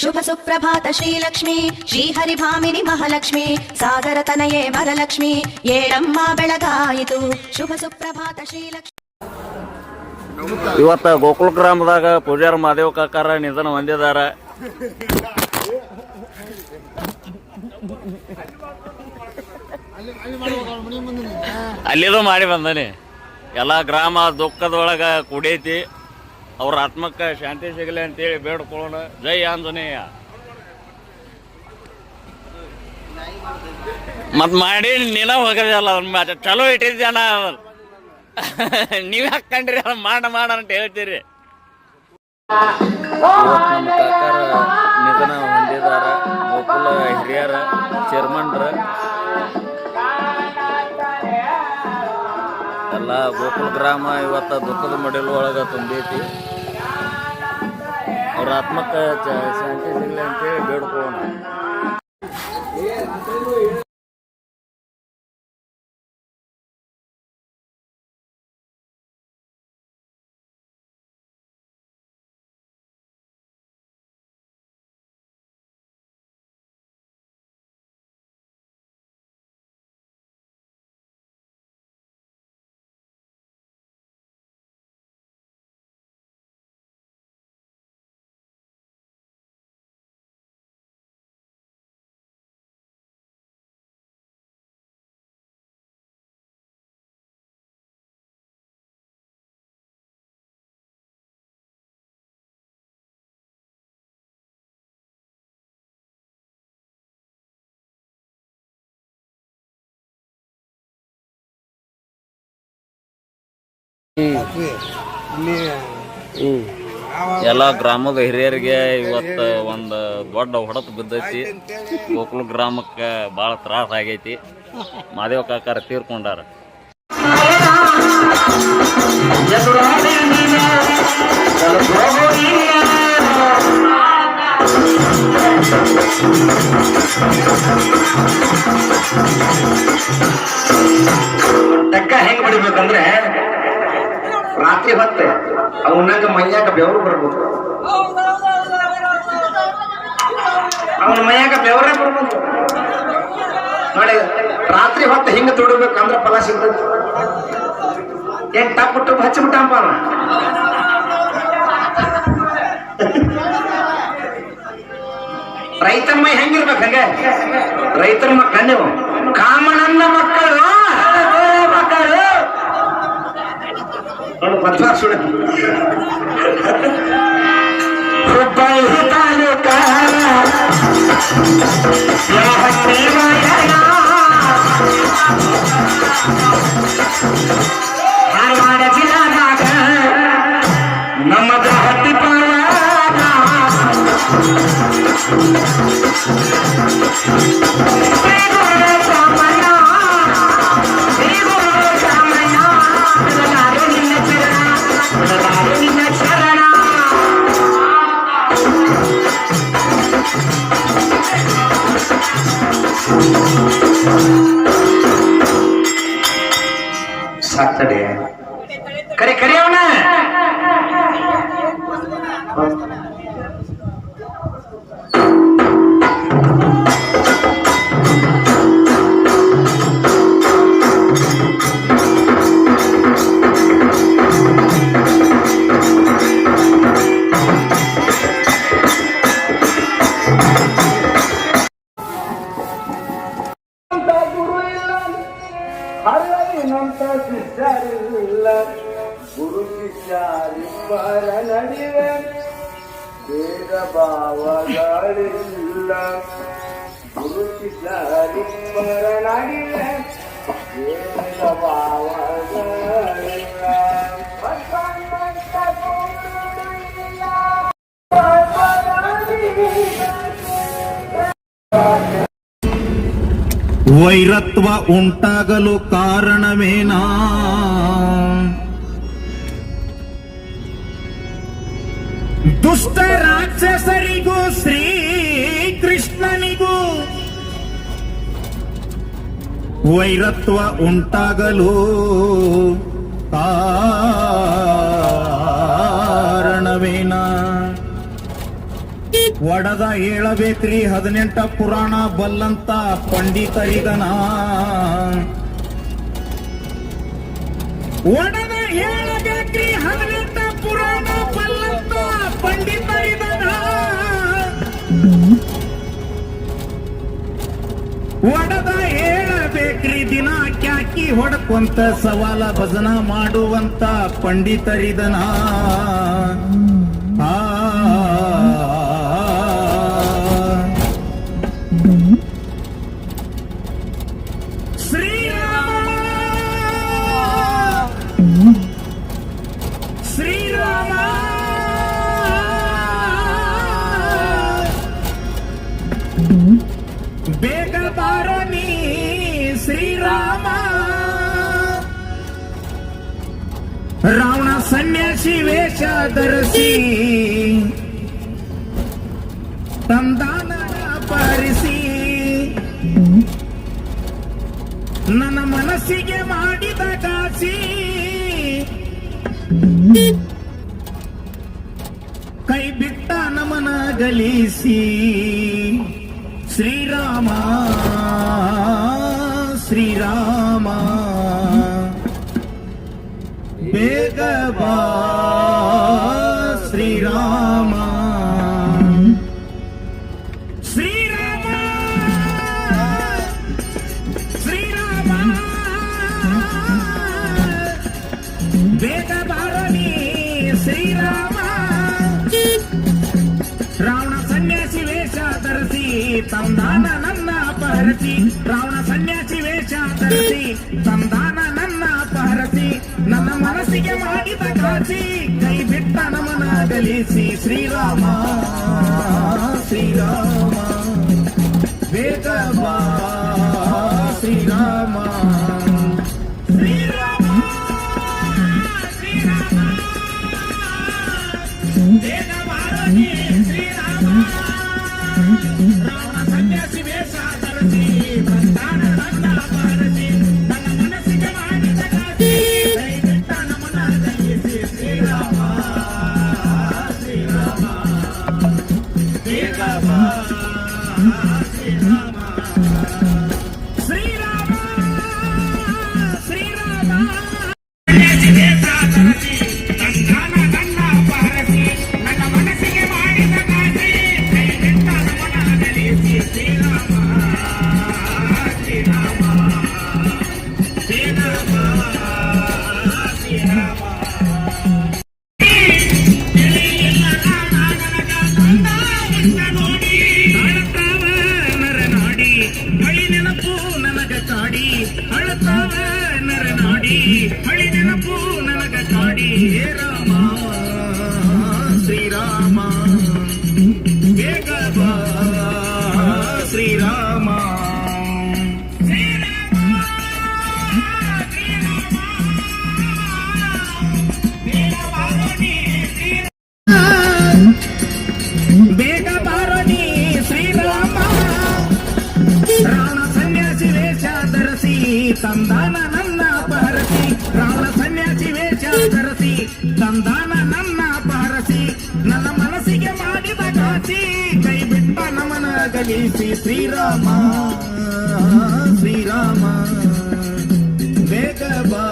ಶುಭ ಸುಪ್ರಭಾತ ಶ್ರೀಲಕ್ಷ್ಮಿ ಶ್ರೀಹರಿಭಾಮಿನಿ ಮಹಾಲಕ್ಷ್ಮಿ, ಸಾಗರ ತನಯೇ ವರಲಕ್ಷ್ಮಿ, ಏಳಮ್ಮ ಬೆಳಗಾಯಿತು. ಶುಭ ಸುಪ್ರಭಾತ ಶ್ರೀಲಕ್ಷ್ಮಿ. ಇವತ್ತ ಗೋಕುಲ ಗ್ರಾಮದಾಗ ಪೂಜಾರ ಮಹಾದೇವ ಕಾಕಾರ ನಿಧನ ಹೊಂದಿದಾರ ಅಲ್ಲಿದು ಮಾಡಿ ಬಂದನಿ. ಎಲ್ಲ ಗ್ರಾಮ ದುಃಖದೊಳಗ ಕುಡೈತಿ. ಅವ್ರ ಆತ್ಮಕ್ಕೆ ಶಾಂತಿ ಸಿಗಲಿ ಅಂತೇಳಿ ಬೇಡ್ಕೊಳ್ಳೋಣ. ಜೈ ಆಂಜನೇಯ. ಮತ್ ಮಾಡಿ ನೀನ ಹೋಗದಲ್ಲ ಚಲೋ ಇಟ್ಟಿದ್ದಾನ ನೀವ್ ಹಾಕೊಂಡ್ರಿ ಮಾಡ ಮಾಡ ಅಂತ ಹೇಳ್ತೀರಿ. ನಿಧನ ಹೊಂದಿದಾರ, ಗೋಕುಲ ಹಿರಿಯರ, ಚೇರ್ಮನ್ರ. ಎಲ್ಲ ಗೋಕುಲ ಗ್ರಾಮ ಇವತ್ತ ದುಃಖದ ಮಡಿಲು ಒಳಗ ತುಂಬೈತಿ. ಅವ್ರ ಆತ್ಮಕ್ಕ ಚ- ಶಾಂತಿ ಸಿಗ್ಲಿ ಅಂತೇಳಿ ಬೇಡ್ಕೊಳ್ಳೋಣ. ಎಲ್ಲ ಗ್ರಾಮದ ಹಿರಿಯರಿಗೆ ಇವತ್ತು ಒಂದು ದೊಡ್ಡ ಹೊಡೆತ ಬಿದ್ದೈತಿ. ಗೋಕುಲ ಗ್ರಾಮಕ್ಕೆ ಭಾಳ ತ್ರಾಸ ಆಗೈತಿ. ಮಾದೇವ ಕಾಕಾರ ತೀರ್ಕೊಂಡಾರ. ಹೆಂಗ್ ಹೊಡಿಬೇಕಂದ್ರೆ ರಾತ್ರಿ ಹೊತ್ತೆ ಅವನಾಗ ಮೈಯಾಗ ಬೆವರು ಬರ್ಬೋದು? ಅವನ ಮೈಯಾಗ ಬೆವರೇ ಬರ್ಬೋದು? ನೋಡಿ, ರಾತ್ರಿ ಹೊತ್ತು ಹಿಂಗ ಅಂದ್ರೆ ಫಲ ಸಿಗ್ತದೆ. ಏನ್ ಟಪ್ ಬಿಟ್ಟು ಹಚ್ಚಿಬಿಟ್ಟಂಪ ಅವನ? ರೈತರ ಮೈ ಹೆಂಗಿರ್ಬೇಕು ಹಂಗೆ? ರೈತರ ಮಕ್ಕಳ ಕಾಮನನ್ನ ಮಕ್ಕಳು ನೋಡು ಪತ್ರ ಸುಳ್ಳು ಹುಬ್ಬಳ್ಳಿ ತಾಲೂಕ ಯಲಹಂಕಿ ಮೈದಾನ. ಧಾರವಾಡ ಜಿಲ್ಲಾದಾಗ ನಮ್ಮದು ಹಟ್ಟಿ ಪರ್ವತ ವೈರತ್ವ ಉಂಟಾಗಲು ಕಾರಣವೇನಾ? ದುಷ್ಟ ರಾಕ್ಷಸರಿಗೂ ಶ್ರೀ ಕೃಷ್ಣನಿಗೂ ವೈರತ್ವ ಉಂಟಾಗಲು ಕಾರಣವೇನಾ ನಡೆದ ಹೇಳಬೇಕ್ರಿ ಹದಿನೆಂಟ ಪುರಾಣ ಬಲ್ಲಂತ ಪಂಡಿತರಿದನ ಇದನ ಒಡದ ಹೇಳಬೇಕ್ರಿ ಹದಿನೆಂಟ ಪುರಾಣ ಬಲ್ಲಂತ ಪಂಡಿತ ಇದನ ಒಡದ ಹೇಳಬೇಕ್ರಿ ದಿನ ಕ್ಯಾಕಿ ಹೊಡ್ಕೊಂತ ಸವಾಲ ಭಜನ ಮಾಡುವಂತ ಪಂಡಿತರಿದನ ಕಾಸಿಗೆ ಮಾಡಿದ ಕಾಸಿ. ಕೈ ಬಿಟ್ಟ ನಮನ ಗಲಿಸಿ. ಶ್ರೀರಾಮ ಶ್ರೀರಾಮ. ಬೇಗ ಬಾ. ಸಂಧಾನ ನನ್ನ ಅಪಹರಿಸಿ ರಾವಣ ಸನ್ಯಾಸಿ ವೇಷ ಧರಿಸಿ ಸಂಧಾನ ನನ್ನ ಅಪಹರಿಸಿ ನನ್ನ ಮನಸ್ಸಿಗೆ ಮಾಡಿದ ಕಾಸಿ ಕೈ ಬಿಟ್ಟ ನಮನ ಗಲಿಸಿ ಶ್ರೀರಾಮ ಶ್ರೀರಾಮ ವೇದ ಶ್ರೀರಾಮ కలిసి శ్రీరామ శ్రీరామ వేగవా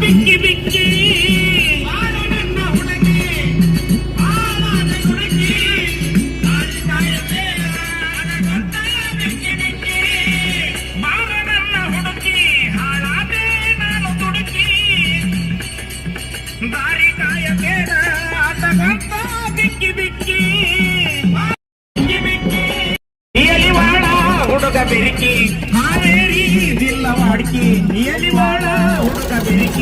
Bicky, Bicky.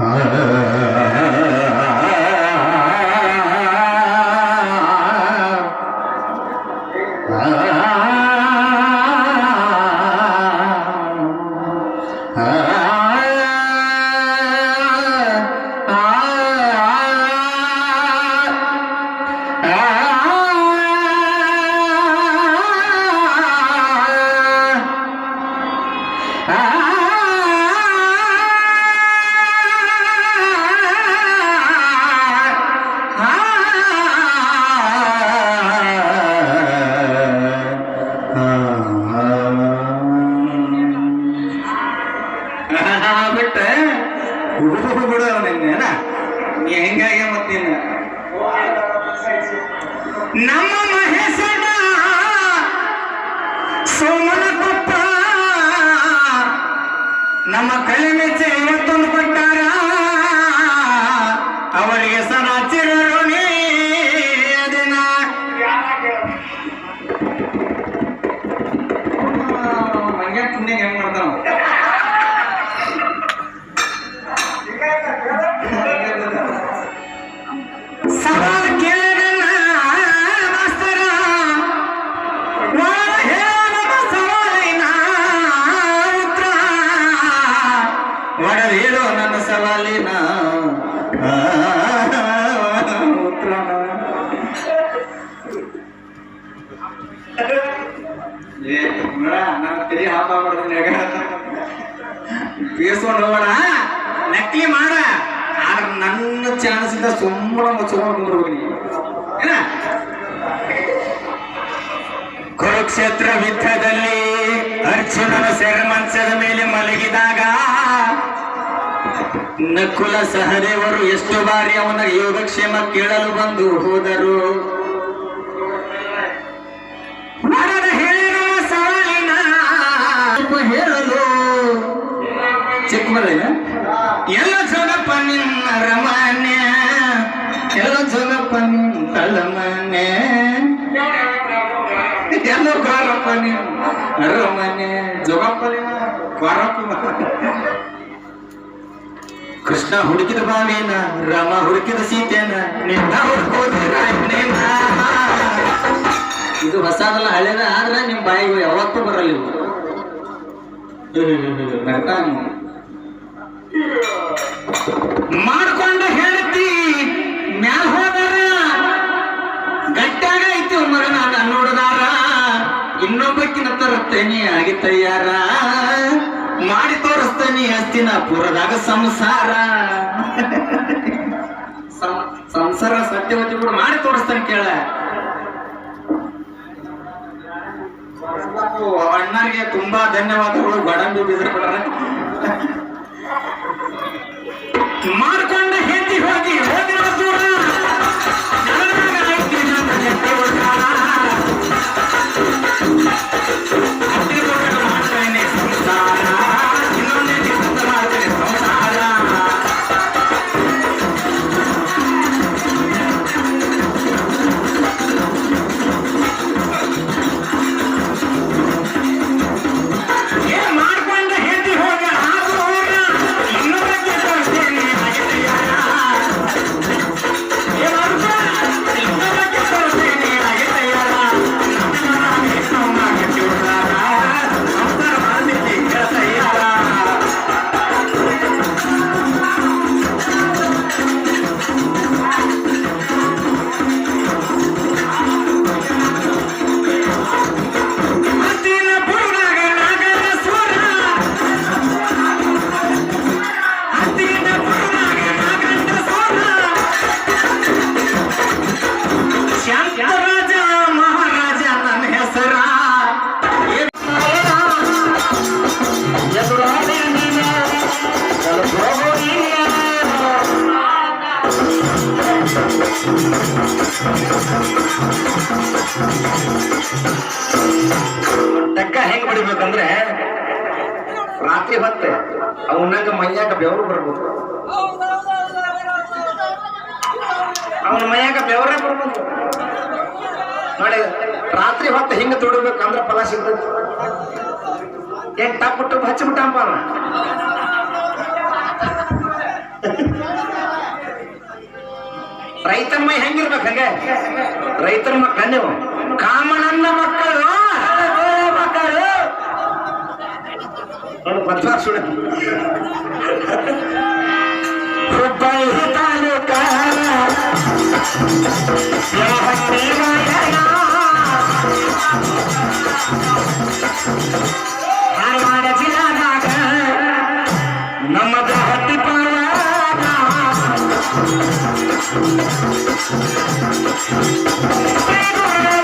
ಬಿಟ್ಟ ಬಿಡು ನಿನ್ನೇನ ನೀ ಹೆಂಗಾಗ್ಯ ಮತ್ ನೀನು ನಮ್ಮ ಮಹೇಶನ ಸೋಮನ ಕೊಪ್ಪ ನಮ್ಮ ಕಲೆ ಮೆಚ್ಚೆ ಇವತ್ತೊಂದು ಕೊಟ್ಟಾರ. ಅವರಿಗೆ ಸನಾಚಿರರು ಬೀಸ್ಕೊಂಡು ಹೋಗೋಣ ನಕಲಿ ಮಾಡ ಆದ್ರೆ ನನ್ನ ಚಾನ್ಸ್ ಇಂದ ಸುಮ್ಮನೆ ಏನ? ಕುರುಕ್ಷೇತ್ರ ಯುದ್ಧದಲ್ಲಿ ಅರ್ಜುನನ ಸೆರೆಮಂಚದ ಮೇಲೆ ಮಲಗಿದಾಗ ನಕುಲ ಸಹದೇವರು ಎಷ್ಟು ಬಾರಿ ಅವನ ಯೋಗಕ್ಷೇಮ ಕೇಳಲು ಬಂದು ಹೋದರು? ಕೃಷ್ಣ ಹುಡುಕಿದ ಬಾವೇನ ರಾಮ ಹುಡುಕಿದ ಸೀತೆನ. ಇದು ಹೊಸದಲ್ಲ, ಹಳೆದ, ಆದ್ರೆ ನಿಮ್ ಬಾಯಿಗೆ ಯಾವತ್ತೂ ಬರಲ್ಲ ಮಾಡ್ಕೊಂಡು. ಮಾಡ್ಕೊಂಡ ಹೇಳ್ತಿ, ಮ್ಯಾಲ ಹೋದಾರ ಗಟ್ಟಾಗ ಐತಿ ನಾನು ನೋಡದಾರ. ಇನ್ನೊಬ್ಬಕ್ಕಿನ ತರುತ್ತೇನೆ ಆಗಿ ತಯಾರ. ಮಾಡಿ ತೋರಿಸ್ತೇನೆ ಹಸ್ತಿನಾಪುರದಾಗ ಸಂಸಾರ. ಸಂ- ಸಂಸಾರ ಸತ್ಯವತಿ ಕೂಡ ಮಾಡಿ ತೋರಿಸ್ತಾನೆ ಕೇಳ. ಅಣ್ಣರಿಗೆ ತುಂಬಾ ಧನ್ಯವಾದಗಳು ಗೋಡಂಬಿ ಬಿದ್ರ ಮಾಡ್ಕೊಂಡ ಹೆಂಡಿ ಹೋಗಿ ಹೋಗಿರೋ ಟಕ್ಕ ಹೆಂಗ್ ಬಿಡ್ಬೇಕಂದ್ರೆ ರಾತ್ರಿ ಹೊತ್ತೆ ಅವನಾಗ ಮೈಯಾಗ ಬೆವರು ಬರ್ಬೋದು. ಅವನ ಮೈಯಾಗ ಬೆವರೇ ಬರ್ಬೋದು. ನೋಡಿ, ರಾತ್ರಿ ಹೊತ್ತು ಹಿಂಗ ತುಡಿಬೇಕಂದ್ರೆ ಫಲ ಸಿಗ್ತದೆ. ಏನ್ ಟಪ್ ಬಿಟ್ಟು ಹಚ್ಚಿಬಿಟ್ಟಂಪ ಅವ ರೈತರ ಮೈ ಹೆಂಗಿರ್ಬೇಕು ಹಂಗೆ? ರೈತರ ಮಕ್ಕಳ ನೀವು. ಕಾಮಣ್ಣನ ಮಕ್ಕಳು. ಮಕ್ಕಳು. ಧಾರವಾಡ ಜಿಲ್ಲಾದಾಗ ಪರವಾದ Thank you.